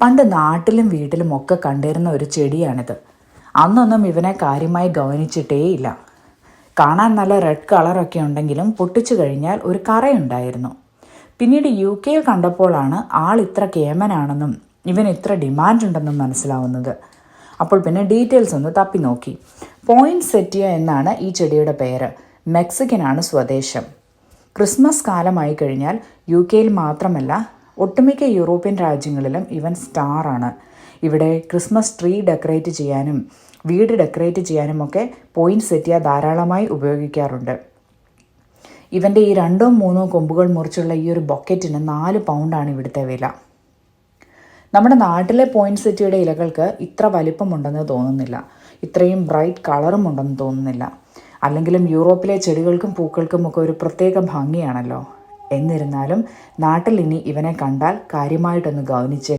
പണ്ട് നാട്ടിലും വീട്ടിലും ഒക്കെ കണ്ടിരുന്ന ഒരു ചെടിയാണിത്. അന്നൊന്നും ഇവനെ കാര്യമായി ഗവനിച്ചിട്ടേയില്ല കാണാൻ നല്ല റെഡ് കളറൊക്കെ ഉണ്ടെങ്കിലും പൊട്ടിച്ചു കഴിഞ്ഞാൽ ഒരു കറയുണ്ടായിരുന്നു. പിന്നീട് യു കെയിൽ കണ്ടപ്പോഴാണ് ആൾ ഇത്ര കേമനാണെന്നും ഇവൻ ഇത്ര ഡിമാൻഡ് ഉണ്ടെന്നും മനസ്സിലാവുന്നത്. അപ്പോൾ പിന്നെ ഡീറ്റെയിൽസ് ഒന്ന് തപ്പി നോക്കി. പോയിന്റ് സെറ്റിയ എന്നാണ് ഈ ചെടിയുടെ പേര്. മെക്സിക്കനാണ് സ്വദേശം. ക്രിസ്മസ് കാലമായി കഴിഞ്ഞാൽ യു കെയിൽ മാത്രമല്ല ഒട്ടുമിക്ക യൂറോപ്യൻ രാജ്യങ്ങളിലും ഇവൻ സ്റ്റാറാണ്. ഇവിടെ ക്രിസ്മസ് ട്രീ ഡെക്കറേറ്റ് ചെയ്യാനും വീട് ഡെക്കറേറ്റ് ചെയ്യാനും ഒക്കെ പോയിന്റ് സെറ്റിയ ധാരാളമായി ഉപയോഗിക്കാറുണ്ട്. ഇവന്റെ ഈ രണ്ടോ മൂന്നോ കൊമ്പുകൾ മുറിച്ചുള്ള ഈ ഒരു ബൊക്കറ്റിന് നാല് പൗണ്ടാണ് ഇവിടുത്തെ വില. നമ്മുടെ നാട്ടിലെ പോയിന്റ് സെറ്റിയുടെ ഇലകൾക്ക് ഇത്ര വലിപ്പമുണ്ടെന്ന് തോന്നുന്നില്ല. ഇത്രയും ബ്രൈറ്റ് കളറും ഉണ്ടെന്ന് തോന്നുന്നില്ല. അല്ലെങ്കിലും യൂറോപ്പിലെ ചെടികൾക്കും പൂക്കൾക്കും ഒക്കെ ഒരു പ്രത്യേക ഭംഗിയാണല്ലോ. എന്നിരുന്നാലും നാട്ടിൽ ഇനി ഇവനെ കണ്ടാൽ കാര്യമായിട്ടൊന്ന് ഗൗനിച്ചേ